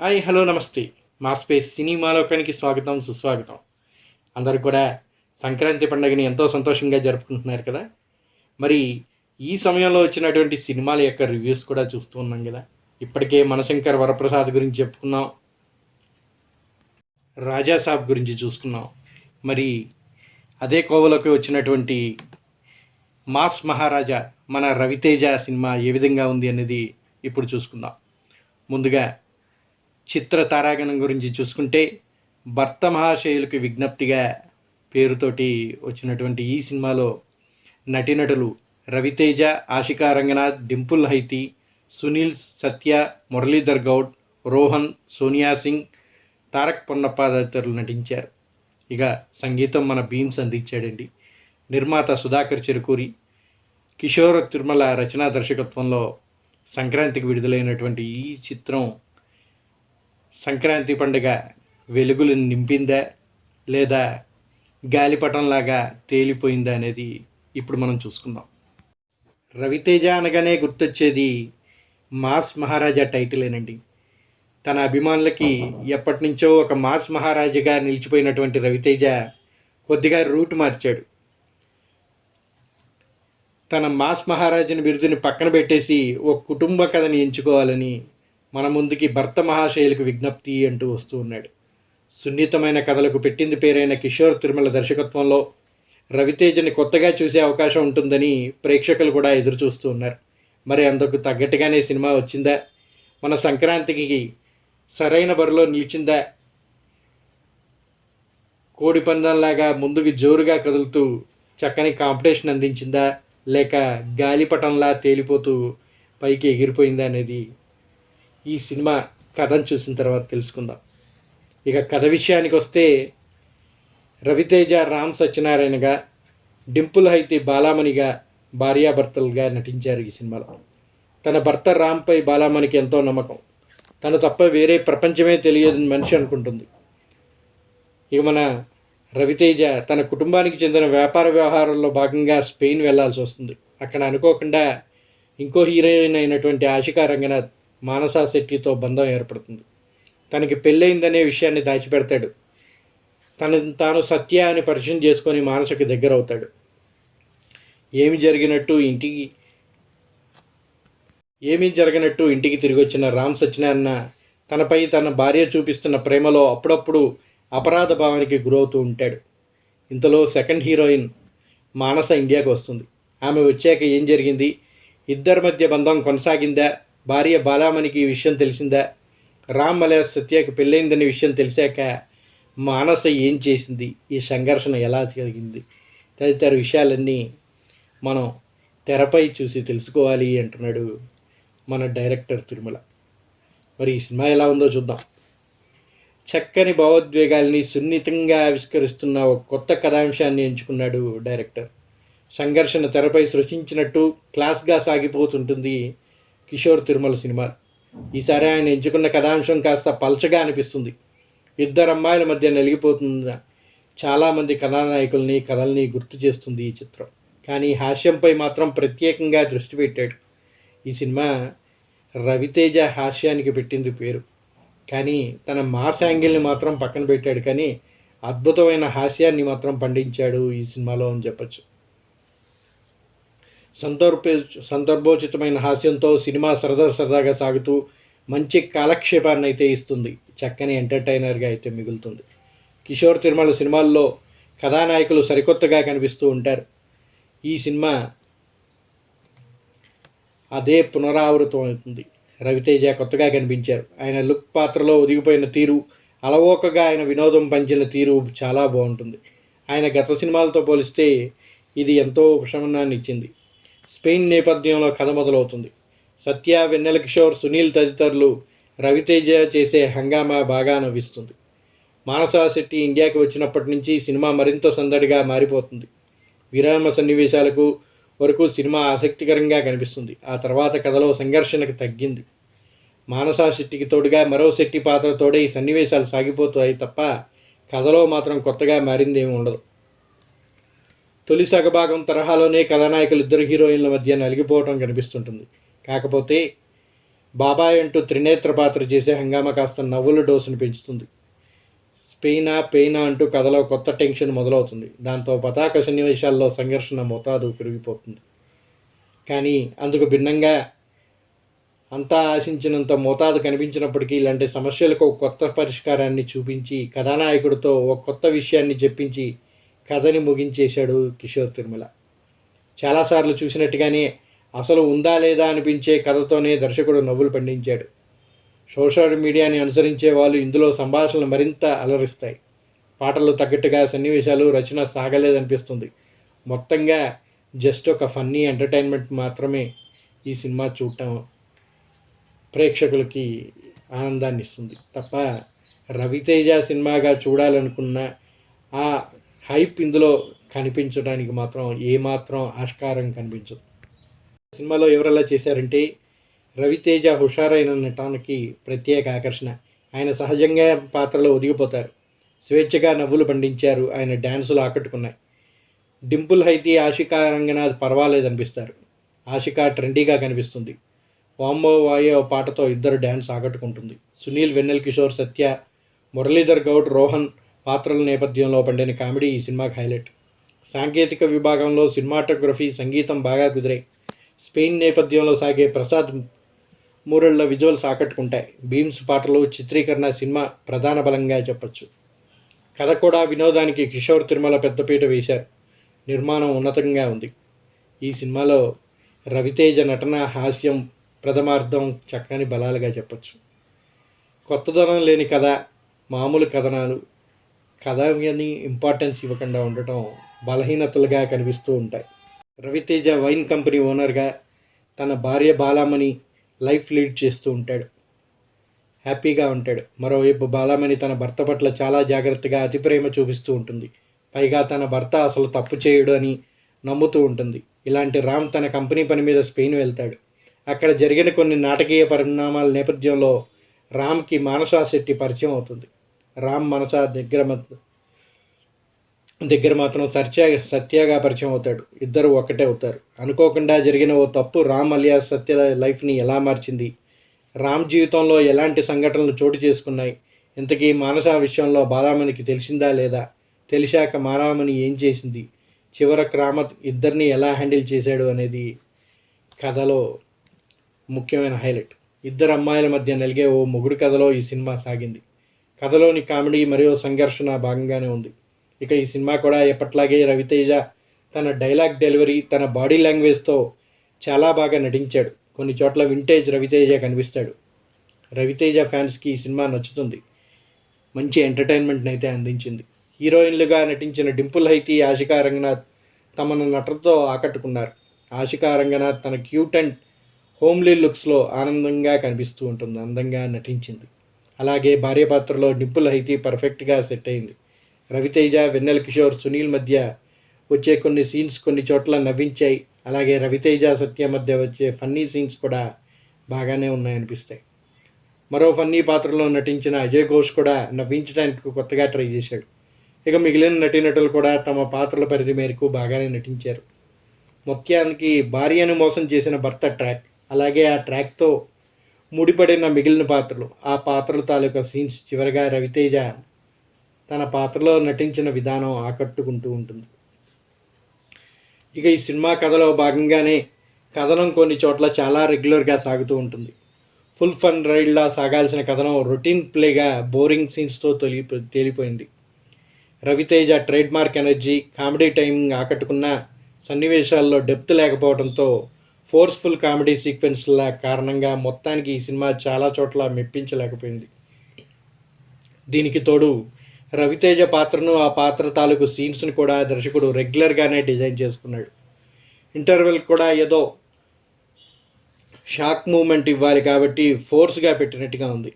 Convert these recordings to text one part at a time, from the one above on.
Hi hello నమస్తే. మా space cinema లోకానికి స్వాగతం సుస్వాగతం. అందరు కూడా సంక్రాంతి పండుగని ఎంతో సంతోషంగా జరుపుకుంటున్నారు కదా? మరి ఈ సమయంలో వచ్చినటువంటి సినిమాల యొక్క రివ్యూస్ కూడా చూస్తూ ఉన్నాం కదా? ఇప్పటికే మనశంకర్ వరప్రసాద్ గురించి చెప్పుకున్నాం. రాజా సాబ్ గురించి చూసుకున్నాం. మరి అదే కోవలోకి వచ్చినటువంటి మాస్ మహారాజా మన రవితేజ సినిమా ఏ విధంగా ఉంది అనేది ఇప్పుడు చూసుకుందాం. ముందుగా చిత్ర తారాగణం గురించి చూసుకుంటే భర్త మహాశయులకు విజ్ఞప్తిగా పేరుతోటి వచ్చినటువంటి ఈ సినిమాలో నటీనటులు రవితేజ ఆశికా రంగనాథ్ డింపుల్ హైతి సునీల్ సత్య మురళీధర్ గౌడ్ రోహన్ సోనియా సింగ్ తారక్ పొన్నప్ప తదితరులు నటించారు. ఇక సంగీతం మన బీమ్స్ అందించాడండి. నిర్మాత సుధాకర్ చెరుకూరి కిషోర్ తిరుమల రచనా దర్శకత్వంలో సంక్రాంతికి విడుదలైనటువంటి ఈ చిత్రం సంక్రాంతి పండుగ వెలుగులు నింపిందా లేదా గాలిపటంలాగా తేలిపోయిందా అనేది ఇప్పుడు మనం చూసుకుందాం. రవితేజ అనగానే గుర్తొచ్చేది మాస్ మహారాజా టైటిలేనండి. తన అభిమానులకి ఎప్పటి నుంచో ఒక మాస్ మహారాజాగా నిలిచిపోయినటువంటి రవితేజ కొద్దిగా రూట్ మార్చాడు. తన మాస్ మహారాజుని బిరుదుని పక్కన పెట్టేసి ఒక కుటుంబ కథని ఎంచుకోవాలని మన ముందుకి భర్త మహాశైలికి విజ్ఞప్తి అంటూ వస్తూ ఉన్నాడు. సున్నితమైన కథలకు పెట్టింది పేరైన కిషోర్ తిరుమల దర్శకత్వంలో రవితేజని కొత్తగా చూసే అవకాశం ఉంటుందని ప్రేక్షకులు కూడా ఎదురు చూస్తూ ఉన్నారు. మరి అందుకు తగ్గట్టుగానే సినిమా వచ్చిందా? మన సంక్రాంతికి సరైన బరిలో నిలిచిందా? కోడి పందంలాగా ముందుకు జోరుగా కదులుతూ చక్కని కాంపిటీషన్ అందించిందా? లేక గాలిపటంలా తేలిపోతూ పైకి ఎగిరిపోయిందా అనేది ఈ సినిమా కథను చూసిన తర్వాత తెలుసుకుందాం. ఇక కథ విషయానికి వస్తే రవితేజ రామ్ సత్యనారాయణగా డింపుల్ హైతే బాలామణిగా భార్యాభర్తలుగా నటించారు ఈ సినిమాలో. తన భర్త రామ్పై బాలామణికి ఎంతో నమ్మకం. తను తప్ప వేరే ప్రపంచమే తెలియదని మనిషి అనుకుంటుంది. ఇక మన రవితేజ తన కుటుంబానికి చెందిన వ్యాపార వ్యవహారంలో భాగంగా స్పెయిన్ వెళ్ళాల్సి వస్తుంది. అక్కడ అనుకోకుండా ఇంకో హీరోయిన్ అయినటువంటి ఆశికా రంగనాథ్ మానసా శెట్టితో బంధం ఏర్పడుతుంది. తనకి పెళ్ళయిందనే విషయాన్ని దాచిపెడతాడు. తన తాను సత్య అని పరిచయం చేసుకొని మానసకి దగ్గర అవుతాడు ఏమి జరిగినట్టు ఇంటికి ఏమీ జరగనట్టు ఇంటికి తిరిగి వచ్చిన రామ్ సత్యనారాయణ తనపై తన భార్య చూపిస్తున్న ప్రేమలో అప్పుడప్పుడు అపరాధ భావానికి గురవుతూ ఉంటాడు. ఇంతలో సెకండ్ హీరోయిన్ మానస ఇండియాకు వస్తుంది. ఆమె వచ్చాక ఏం జరిగింది? ఇద్దరి మధ్య బంధం కొనసాగిందా? భార్య బాలామణికి ఈ విషయం తెలిసిందా? రామ్ మలయ సత్యకు పెళ్ళైందనే విషయం తెలిసాక మానస ఏం చేసింది? ఈ సంఘర్షణ ఎలా జరిగింది? తదితర విషయాలన్నీ మనం తెరపై చూసి తెలుసుకోవాలి అంటున్నాడు మన డైరెక్టర్ తిరుమల. మరి ఈ సినిమా ఎలా ఉందో చూద్దాం. చక్కని భావోద్వేగాల్ని సున్నితంగా ఆవిష్కరిస్తున్న ఒక కొత్త కథాంశాన్ని ఎంచుకున్నాడు డైరెక్టర్. సంఘర్షణ తెరపై సృష్టించినట్టు క్లాస్గా సాగిపోతుంటుంది కిషోర్ తిరుమల సినిమా. ఈసారి ఆయన ఎంచుకున్న కథాంశం కాస్త పల్చగా అనిపిస్తుంది. ఇద్దరు అమ్మాయిల మధ్య నలిగిపోతున్న చాలామంది కథానాయకుల్ని కథల్ని గుర్తు చేస్తుంది ఈ చిత్రం. కానీ హాస్యంపై మాత్రం ప్రత్యేకంగా దృష్టి పెట్టాడు. ఈ సినిమా రవితేజ హాస్యానికి పెట్టింది పేరు. కానీ తన మాస్ యాంగిల్ని మాత్రం పక్కన పెట్టాడు. కానీ అద్భుతమైన హాస్యాన్ని మాత్రం పండించాడు ఈ సినిమాలో అని చెప్పచ్చు. సందర్భ సందర్భోచితమైన హాస్యంతో సినిమా సరదా సరదాగా సాగుతూ మంచి కాలక్షేపాన్ని అయితే ఇస్తుంది. చక్కని ఎంటర్టైనర్గా అయితే మిగులుతుంది. కిషోర్ తిరుమల సినిమాల్లో కథానాయకులు సరికొత్తగా కనిపిస్తూ ఉంటారు. ఈ సినిమా అదే పునరావృతం అవుతుంది. రవితేజ కొత్తగా కనిపించారు. ఆయన లుక్ పాత్రలో ఒదిగిపోయిన తీరు అలవోకగా ఆయన వినోదం పంచిన తీరు చాలా బాగుంటుంది. ఆయన గత సినిమాలతో పోలిస్తే ఇది ఎంతో ఉపశమనాన్ని ఇచ్చింది. స్పెయిన్ నేపథ్యంలో కథ మొదలవుతుంది. సత్య వెన్నెల కిషోర్ సునీల్ తదితరులు రవితేజ చేసే హంగామా బాగా నవ్విస్తుంది. మానసా శెట్టి ఇండియాకి వచ్చినప్పటి నుంచి సినిమా మరింత సందడిగా మారిపోతుంది. విరామ సన్నివేశాలకు వరకు సినిమా ఆసక్తికరంగా కనిపిస్తుంది. ఆ తర్వాత కథలో సంఘర్షణకు తగ్గింది. మానసా శెట్టికి తోడుగా మరో శెట్టి పాత్రతోడే ఈ సన్నివేశాలు సాగిపోతాయి తప్ప కథలో మాత్రం కొత్తగా మారిందేమీ ఉండదు. తొలి సగభాగం తరహాలోనే కథానాయకులు ఇద్దరు హీరోయిన్ల మధ్య నలిగిపోవటం కనిపిస్తుంటుంది. కాకపోతే బాబాయ్ అంటూ త్రినేత్ర పాత్ర చేసే హంగామా కాస్త నవ్వుల డోసును పెంచుతుంది. స్పెయినా పెయినా అంటూ కథలో కొత్త టెన్షన్ మొదలవుతుంది. దాంతో పతాక సన్నివేశాల్లో సంఘర్షణ మోతాదు పెరిగిపోతుంది. కానీ అందుకు భిన్నంగా అంతా ఆశించినంత మోతాదు కనిపించినప్పటికీ ఇలాంటి సమస్యలకు ఒక కొత్త పరిష్కారాన్ని చూపించి కథానాయకుడితో ఒక కొత్త విషయాన్ని చెప్పించి కథని ముగించేశాడు కిషోర్ తిరుమల. చాలాసార్లు చూసినట్టుగానే అసలు ఉందా లేదా అనిపించే కథతోనే దర్శకుడు నవ్వులు పండించాడు. సోషల్ మీడియాని అనుసరించే వాళ్ళు ఇందులో సంభాషణలు మరింత అలరిస్తాయి. పాటలు తగ్గట్టుగా సన్నివేశాలు రచన సాగలేదనిపిస్తుంది. మొత్తంగా జస్ట్ ఒక ఫన్నీ ఎంటర్టైన్మెంట్ మాత్రమే ఈ సినిమా చూడటం ప్రేక్షకులకి ఆనందాన్ని ఇస్తుంది తప్ప రవితేజ సినిమాగా చూడాలనుకున్న ఆ హైప్ ఇందులో కనిపించడానికి మాత్రం ఏమాత్రం ఆస్కారం కనిపించదు. సినిమాలో ఎవరెలా చేశారంటే రవితేజ హుషారైన నటానికి ప్రత్యేక ఆకర్షణ. ఆయన సహజంగా పాత్రలో ఒదిగిపోతారు. స్వేచ్ఛగా నవ్వులు పండించారు. ఆయన డ్యాన్సులు ఆకట్టుకున్నాయి. డింపుల్ హైతి ఆశికా రంగనాథ్ పర్వాలేదనిపిస్తారు ఆశికా ట్రెండీగా కనిపిస్తుంది. వాంబో వాయో పాటతో ఇద్దరు డ్యాన్స్ ఆకట్టుకుంటుంది. సునీల్ వెన్నెల్ కిషోర్ సత్య మురళీధర్ గౌడ్ రోహన్ పాత్రల నేపథ్యంలో పండిన కామెడీ ఈ సినిమాకి హైలైట్. సాంకేతిక విభాగంలో సినిమాటోగ్రఫీ సంగీతం బాగా కుదిరాయి. స్పెయిన్ నేపథ్యంలో సాగే ప్రసాద్ మూరళ్ళ విజువల్స్ ఆకట్టుకుంటాయి. భీమ్స్ పాటలు చిత్రీకరణ సినిమా ప్రధాన బలంగా చెప్పొచ్చు. కథ కూడా వినోదానికి కిషోర్ తిరుమల పెద్దపీట వేశారు. నిర్మాణం ఉన్నతంగా ఉంది. ఈ సినిమాలో రవితేజ నటన హాస్యం ప్రథమార్థం చక్కని బలాలుగా చెప్పొచ్చు. కొత్తదనం లేని కథ మామూలు కథనాలు కథని ఇంపార్టెన్స్ ఇవ్వకుండా ఉండటం బలహీనతలుగా కనిపిస్తూ ఉంటాయి. రవితేజ వైన్ కంపెనీ ఓనర్గా తన భార్య బాలామణి లైఫ్ లీడ్ చేస్తూ ఉంటాడు. హ్యాపీగా ఉంటాడు. మరోవైపు బాలామణి తన భర్త పట్ల చాలా జాగ్రత్తగా అతి ప్రేమ చూపిస్తూ ఉంటుంది. పైగా తన భర్త అసలు తప్పు చేయడు అని నమ్ముతూ ఉంటుంది. ఇలాంటి రామ్ తన కంపెనీ పని మీద స్పెయిన్ వెళ్తాడు. అక్కడ జరిగిన కొన్ని నాటకీయ పరిణామాల నేపథ్యంలో రామ్కి మానసా శెట్టి పరిచయం అవుతుంది. రామ్ మనసా దగ్గర దగ్గర మాత్రం సత్య సత్యగా పరిచయం అవుతాడు. ఇద్దరు ఒక్కటే అవుతారు. అనుకోకుండా జరిగిన ఓ తప్పు రామ్ అలియా సత్య లైఫ్ని ఎలా మార్చింది? రామ్ జీవితంలో ఎలాంటి సంఘటనలు చోటు చేసుకున్నాయి? ఇంతకీ మానస విషయంలో బాలామణికి తెలిసిందా లేదా? తెలిసాక మారామణి ఏం చేసింది? చివరకు రామ ఇద్దరిని ఎలా హ్యాండిల్ చేశాడు అనేది కథలో ముఖ్యమైన హైలైట్. ఇద్దరు అమ్మాయిల మధ్య నలిగే ఓ మొగుడు కథలో ఈ సినిమా సాగింది. కథలోని కామెడీ మరియు సంఘర్షణ భాగంగానే ఉంది. ఇక ఈ సినిమా కూడా ఎప్పట్లాగే రవితేజ తన డైలాగ్ డెలివరీ తన బాడీ లాంగ్వేజ్తో చాలా బాగా నటించాడు. కొన్ని చోట్ల వింటేజ్ రవితేజ కనిపిస్తాడు. రవితేజ ఫ్యాన్స్కి ఈ సినిమా నచ్చుతుంది. మంచి ఎంటర్టైన్మెంట్ని అయితే అందించింది. హీరోయిన్లుగా నటించిన డింపుల్ హైతి ఆశికా రంగనాథ్ తమన నటనతో ఆకట్టుకున్నారు. ఆశికా రంగనాథ్ తన క్యూట్ అండ్ హోమ్లీ లుక్స్లో ఆనందంగా కనిపిస్తూ ఉంటుంది. అందంగా నటించింది. అలాగే భార్య పాత్రలో నిప్పుల హైతి పర్ఫెక్ట్గా సెట్ అయింది రవితేజ వెన్నెల కిషోర్ సునీల్ మధ్య వచ్చే కొన్ని సీన్స్ కొన్ని చోట్ల నవ్వించాయి. అలాగే రవితేజ సత్య మధ్య వచ్చే ఫన్నీ సీన్స్ కూడా బాగానే ఉన్నాయనిపిస్తాయి. మరో ఫన్నీ పాత్రలో నటించిన అజయ్ ఘోష్ కూడా నవ్వించడానికి కొత్తగా ట్రై చేశాడు. ఇక మిగిలిన నటీనటులు కూడా తమ పాత్రల పరిధి మేరకు బాగానే నటించారు. ముఖ్యానికి భార్యను మోసం చేసిన భర్త ట్రాక్ అలాగే ఆ ట్రాక్తో ముడిపడిన మిగిలిన పాత్రలు. ఆ పాత్రల తాలూకా సీన్స్ చివరిగా రవితేజ తన పాత్రలో నటించిన విధానం ఆకట్టుకుంటూ ఉంటుంది. ఇక ఈ సినిమా కథలో భాగంగానే కథనం కొన్ని చోట్ల చాలా రెగ్యులర్గా సాగుతూ ఉంటుంది. ఫుల్ ఫన్ రైడ్లా సాగాల్సిన కథనం రొటీన్ ప్లేగా బోరింగ్ సీన్స్తో తొలి తేలిపోయింది. Raviteja trademark energy comedy timing ఆకట్టుకున్న సన్నివేశాల్లో డెప్త్ లేకపోవడంతో ఫోర్స్ఫుల్ కామెడీ సీక్వెన్స్ల కారణంగా మొత్తానికి ఈ సినిమా చాలా చోట్ల మెప్పించలేకపోయింది. దీనికి తోడు రవితేజ పాత్రను ఆ పాత్ర తాలూకు సీన్స్ని కూడా దర్శకుడు రెగ్యులర్గానే డిజైన్ చేసుకున్నాడు. ఇంటర్వెల్ కూడా ఏదో షాక్ మూమెంట్ ఇవ్వాలి కాబట్టి ఫోర్స్గా పెట్టినట్టుగా ఉంది.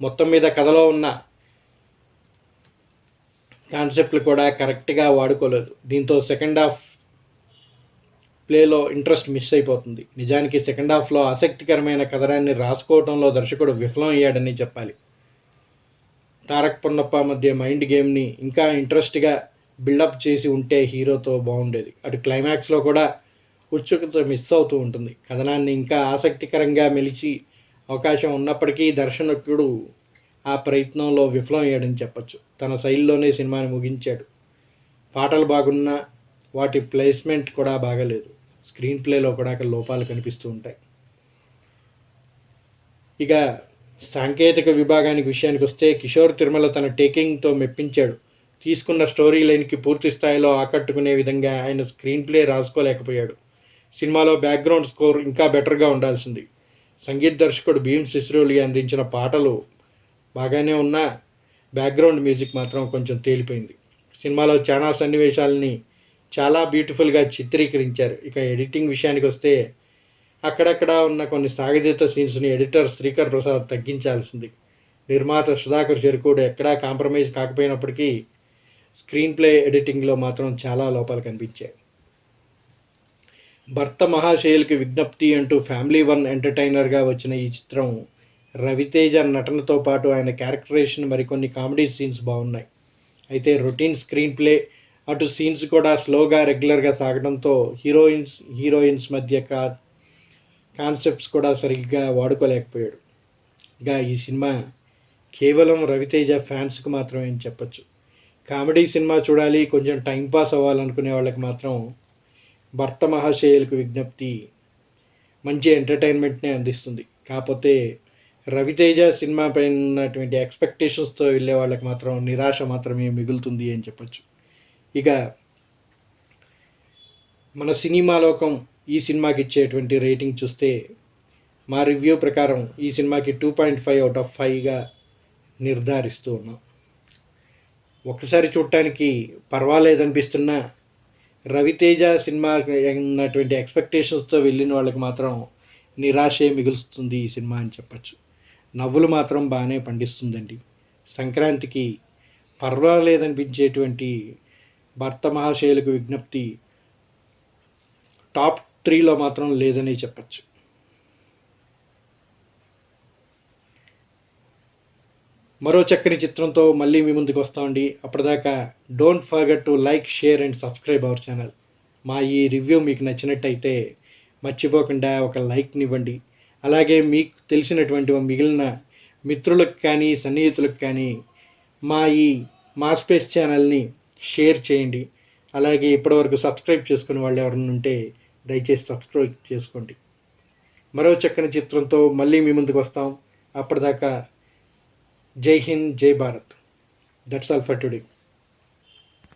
మొత్తం మీద కథలో ఉన్న కాన్సెప్ట్లు కూడా కరెక్ట్గా వాడుకోలేదు. దీంతో సెకండ్ హాఫ్ ప్లేలో ఇంట్రెస్ట్ మిస్ అయిపోతుంది. నిజానికి సెకండ్ హాఫ్లో ఆసక్తికరమైన కథనాన్ని రాసుకోవడంలో దర్శకుడు విఫలం అయ్యాడని చెప్పాలి. తారక్ పొన్నప్ప మధ్య మైండ్ గేమ్ని ఇంకా ఇంట్రెస్ట్గా బిల్డప్ చేసి ఉంటే హీరోతో బాగుండేది. అటు క్లైమాక్స్లో కూడా ఉత్సుకత మిస్ అవుతూ ఉంటుంది. కథనాన్ని ఇంకా ఆసక్తికరంగా మెలిచి అవకాశం ఉన్నప్పటికీ దర్శనకుడు ఆ ప్రయత్నంలో విఫలం అయ్యాడని చెప్పచ్చు. తన శైలిలోనే సినిమాని ముగించాడు. పాటలు బాగున్నా వాటి ప్లేస్మెంట్ కూడా బాగలేదు. స్క్రీన్ ప్లేలో కూడా లోపాలు కనిపిస్తూ ఉంటాయి. ఇక సాంకేతిక విభాగానికి విషయానికి వస్తే కిషోర్ తిరుమల తన టేకింగ్తో మెప్పించాడు. తీసుకున్న స్టోరీ లైన్కి పూర్తి స్థాయిలో ఆకట్టుకునే విధంగా ఆయన స్క్రీన్ ప్లే రాసుకోలేకపోయాడు. సినిమాలో బ్యాక్గ్రౌండ్ స్కోర్ ఇంకా బెటర్గా ఉండాల్సింది. సంగీత దర్శకుడు భీమ్ సిస్రోలి అందించిన పాటలు బాగానే ఉన్నా బ్యాక్గ్రౌండ్ మ్యూజిక్ మాత్రం కొంచెం తేలిపోయింది. సినిమాలో చాలా సన్నివేశాలని చాలా బ్యూటిఫుల్గా చిత్రీకరించారు. ఇక ఎడిటింగ్ విషయానికి వస్తే అక్కడక్కడ ఉన్న కొన్ని సాగదీత సీన్స్ని ఎడిటర్ శ్రీకర్ ప్రసాద్ తగ్గించాల్సింది. నిర్మాత సుధాకర్ చెరుకుడు ఎక్కడా కాంప్రమైజ్ కాకపోయినప్పటికీ స్క్రీన్ ప్లే ఎడిటింగ్లో మాత్రం చాలా లోపాలు కనిపించాయి. భర్త మహాశైలికి విజ్ఞప్తి అంటూ ఫ్యామిలీ వన్ ఎంటర్టైనర్గా వచ్చిన ఈ చిత్రం రవితేజ నటనతో పాటు ఆయన క్యారెక్టరేషన్ మరికొన్ని కామెడీ సీన్స్ బాగున్నాయి. అయితే రొటీన్ స్క్రీన్ ప్లే అటు సీన్స్ కూడా స్లోగా రెగ్యులర్గా సాగడంతో హీరోయిన్స్ హీరోయిన్స్ మధ్య కా కాన్సెప్ట్స్ కూడా సరిగ్గా వాడుకోలేకపోయాడు. ఇక ఈ సినిమా కేవలం రవితేజ ఫ్యాన్స్కు మాత్రమే అని చెప్పచ్చు. కామెడీ సినిమా చూడాలి కొంచెం టైంపాస్ అవ్వాలనుకునే వాళ్ళకి మాత్రం భర్త మహాశయులకు విజ్ఞప్తి మంచి ఎంటర్టైన్మెంట్నే అందిస్తుంది. కాకపోతే రవితేజ సినిమా పైన ఉన్నటువంటి ఎక్స్పెక్టేషన్స్తో వెళ్ళే వాళ్ళకి మాత్రం నిరాశ మాత్రమే మిగులుతుంది అని చెప్పచ్చు. ఇక మన సినిమా లోకం ఈ సినిమాకి ఇచ్చేటువంటి రేటింగ్ చూస్తే మా రివ్యూ ప్రకారం ఈ సినిమాకి two point five out of ఫైవ్గా నిర్ధారిస్తూ ఉన్నాం. ఒకసారి చూడటానికి పర్వాలేదనిపిస్తున్నా రవితేజ సినిమా ఉన్నటువంటి ఎక్స్పెక్టేషన్స్తో వెళ్ళిన వాళ్ళకి మాత్రం నిరాశే మిగులుస్తుంది ఈ సినిమా అని చెప్పచ్చు. నవ్వులు మాత్రం బాగానే పండిస్తుందండి. సంక్రాంతికి పర్వాలేదనిపించేటువంటి భర్త మహాశయులకు విజ్ఞప్తి టాప్ త్రీలో మాత్రం లేదని చెప్పచ్చు. మరో చక్కని చిత్రంతో మళ్ళీ మీ ముందుకు వస్తామండి అప్పటిదాకా don't forget to like share and subscribe our channel. మా ఈ రివ్యూ మీకు నచ్చినట్టయితే మర్చిపోకుండా ఒక లైక్నివ్వండి అలాగే మీకు తెలిసినటువంటి మిగిలిన మిత్రులకు కానీ సన్నిహితులకు కానీ మా ఈ మా స్పేస్ ఛానల్ని షేర్ చేయండి. అలాగే ఇప్పటివరకు సబ్స్క్రైబ్ చేసుకుని వాళ్ళు ఎవరైనా ఉంటే దయచేసి సబ్స్క్రైబ్ చేసుకోండి. మరో చక్కని చిత్రంతో మళ్ళీ మీ ముందుకు వస్తాం. అప్పటిదాకా జై హింద్ జై Bharat. That's all for today